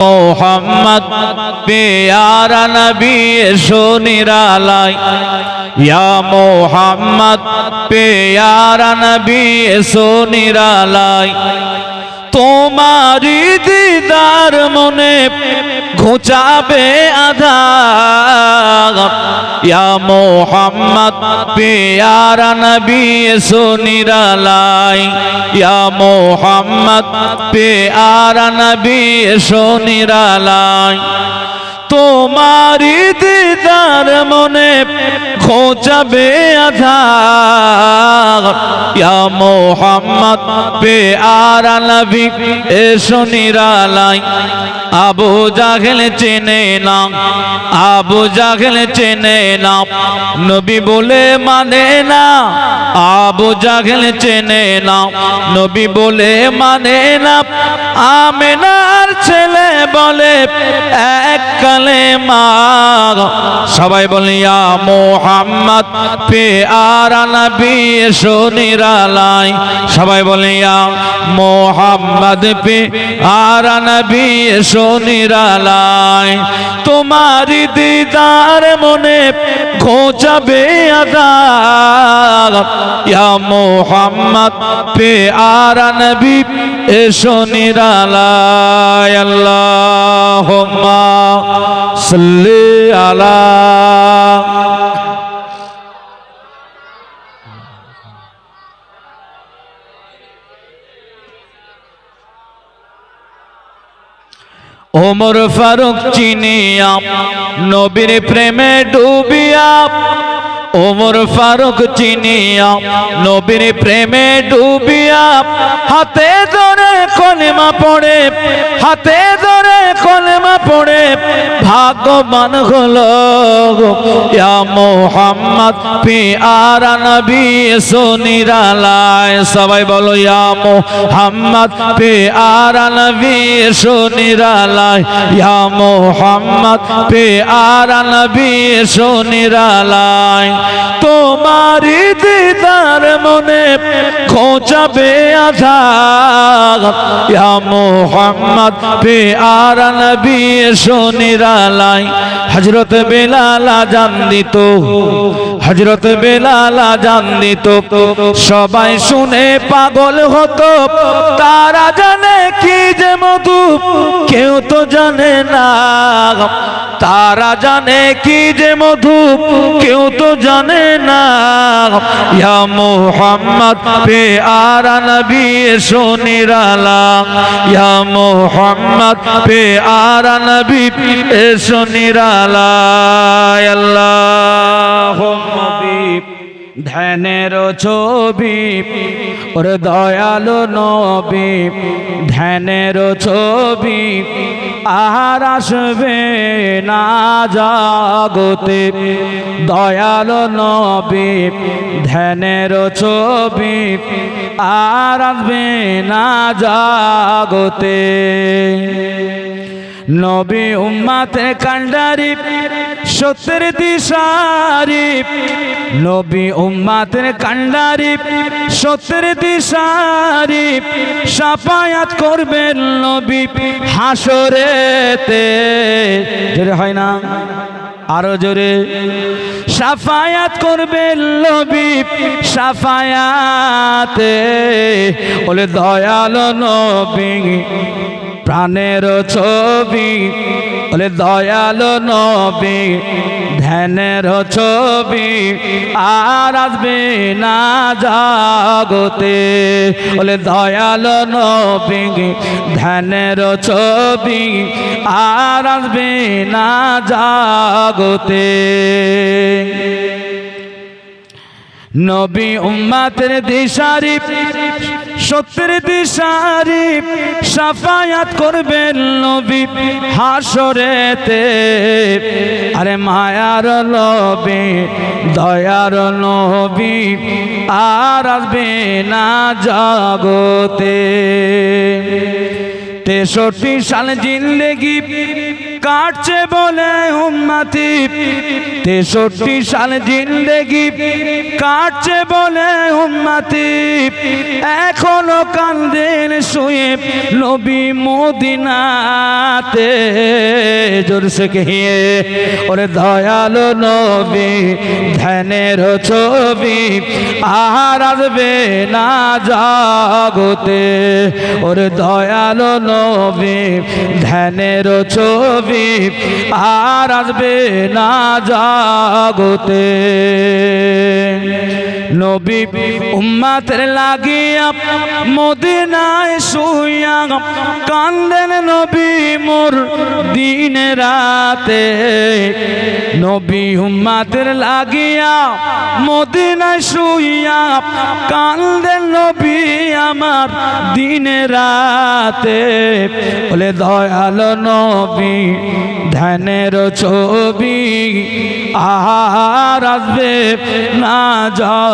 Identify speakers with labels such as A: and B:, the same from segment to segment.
A: মোহাম্মদ, পেয়ারা নবী এসো নিরালাই ইয়া মোহাম্মদ, পেয়ারা নবী এসো নিরালাই তোমারি দিদার মনে ঘুচাবে আধার ইয়া মোহাম্মদ, পেয়ারা নবী এসো নিরালাই ইয়া মোহাম্মদ, পেয়ারা নবী এসো নিরালাই তোমারি দিদার মনে খোঁচাবে আধার। ইয়া মোহাম্মদ পে আরা নবী এসো নিরালাই আবু জাহেল চেনে না, আবু জাহেল চেনে না, নবী বলে মানে না, আবু জাহেল চেনে না, নবী বলে মানে না, আমেনার ছেলে বলে এক কালে মা সবাই বলে, ইয়া মোহাম্মদ পে আরা নবী এসো নিরালাই সবাই বলে, ইয়া মোহাম্মদ পে আরা নবী এসো নিরালাই তোমারি দিদার মনে আদার ইয়া মোহাম্মদ পে আরা নবী, এসো নিরালাই আল্লাহুম্মা সাল্লি আলা ওমর ফারুক চিনিয়া নবীর প্রেমে ডুবিয়া ওমর ফারুক চিনিয়া নবীর প্রেমে ডুবিয়া হাতে ধরে কলেমা পড়ে, হাতে ধরে কলেমা পড়ে ভাগ্যবান হলো মোহাম্মদ পি আরা নবী এসো নিরালায় সবাই বলো, ইয়া মোহাম্মদ পি আরা নবী এসো নিরালায় ইয়া মোহাম্মদ পি আরা নবী এসো নিরালায় তোমারি দিদার মনে খোঁচাবে আধার ইয়া মোহাম্মদ পে আরা নবী এসো নিরালাই হজরত বেলালা জান দিত হজরত বেলালা জান দিত। সবাই শুনে পাগল হতো, তারা জানে কি যে মধু, কেউ তো জানে না। তারা জানে কি যে মধু, কেউ তো জানে না। মোহাম্মদ পে আরা নবী এসো নিরালা। ইয়া মোহাম্মদ নবী ধ্যানের ছবি, ওর দয়ালু নবী, ধ্যানের ছবি, আর আসবে না জাগতে। দয়ালু নবী, ধ্যানের ছবি, আর আসবে না জাগতে। নবী উম্মাতে কান্ডারি সত্যের দিশারি। নবী উম্মাতের কান্ডারি সত্যের দিশারি। সাফায়াত করবেন নবী হাসরেতে জোরে হয় না? আরও জোরে। সাফায়াত করবেন নবী সাফায়াতে। বলে দয়াল নবী প্রাণের ছবি, বলে দয়াল নবী, ধ্যানের ছবি, আর আসবে না জাগতে। বলে দয়াল নবী, ধ্যানের ছবি, আর আসবে না জাগতে। নবী উম্মাতের দিশারি সত্যের দিশারি সাফায়াত করবেন নবী হাসরেতে। আরে মায়ার নবী, দয়ার নবী আর আসবে না জগতে। তেষট্টি সাল জিন্দেগি কাটছে বলে উম্মাতি। তেষট্টি সাল জিন্দেগি কাটছে বলে উম্মাতি এখনও কান্দেন শুয়ে নবী মদিনাতে। জোরসে কহিয়ে ওরে দয়ালো নবী, ধ্যানের ছবি আর আসবে না জাগতে। ওরে দয়ালো নবী, ধ্যানের ছবি আর আসবে না জাগতে। নবী উম্মাতের লাগিয়া মদিনায় শুইয়া কান্দেন নবী মোর দিন রাতে। নবী উম্মাতের লাগিয়া মদিনায় শুইয়া কান্দেন নবী আমার দিন রাতে। বলে, দয়াল নবী, ধ্যানের ছবি আর আসবে না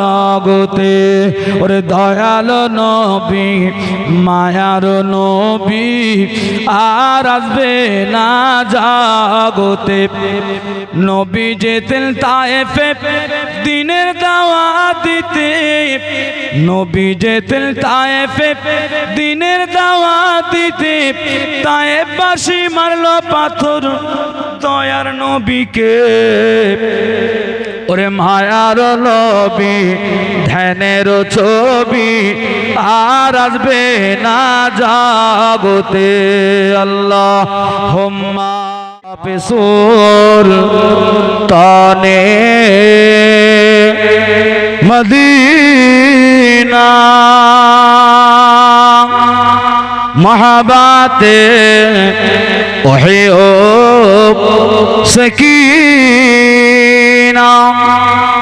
A: জগতে। ওরে দয়াল নবী, মায়ার নবী, আর আসবে না জগতে। নবী যেতেন তায়েফে দিনের দাওয়া দিতে, নবী যেতেন তায়েফে দিনের দাওয়া দিতে তায়েফ বাসি মারলো পাথর দয়ার নবীকে। ওরে মায়ার লবি ধ্যানের ছবি আর আসবে না জাগতে আল্লাহ হোম্মা পেসোর তানে মদিনা। محبات احب سکینہ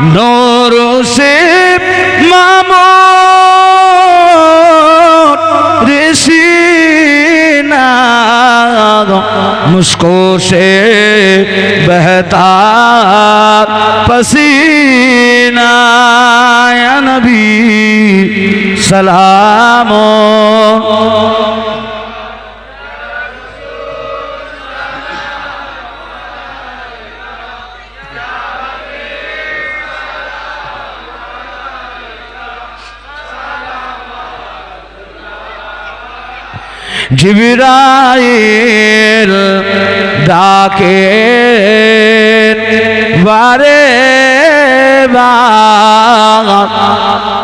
A: نور سے مامون رسینہ مسکو سے بہتا پسینہ یا نبی سلام জিবরাইল ডাকে বারে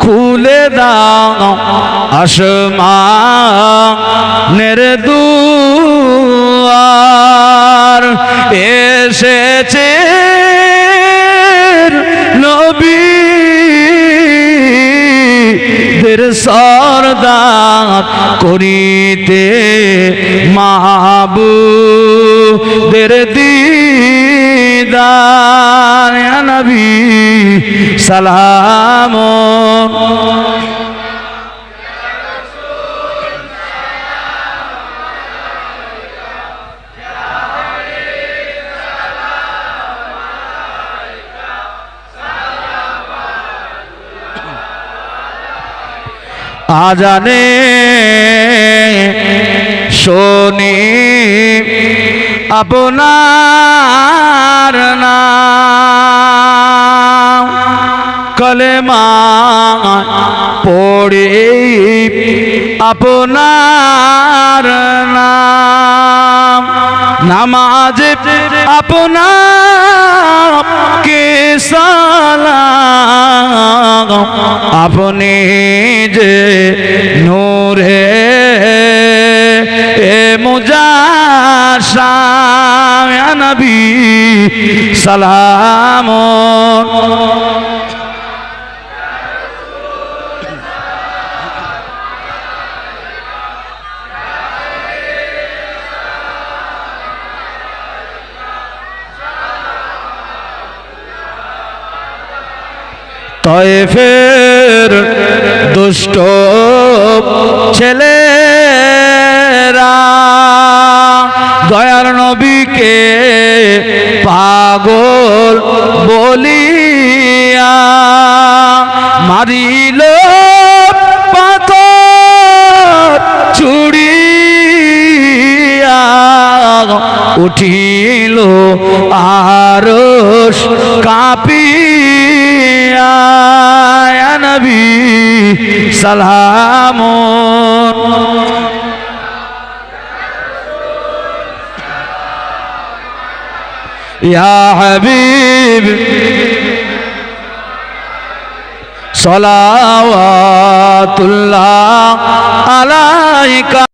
A: খুলে দাও আসমানের দুয়ার। এসেছে নবী দের সরদার করিতে মাহবু দের দিদার নবী সালাম। আজানে শোনি আপনার নাম। কলেমা পড়ে আপনার নাম। নামাজ আপনার কে সালাম? আপনি যে নূরে এ মুজাশাম ইয়া নবী সালাম তয়েফের দুষ্ট ছেলেরা দয়ার নবীকে পাগল বলিয়া মারিল সালাম ইয়া হাবিব সলাওয়াতুল্লাহ আলাইকা।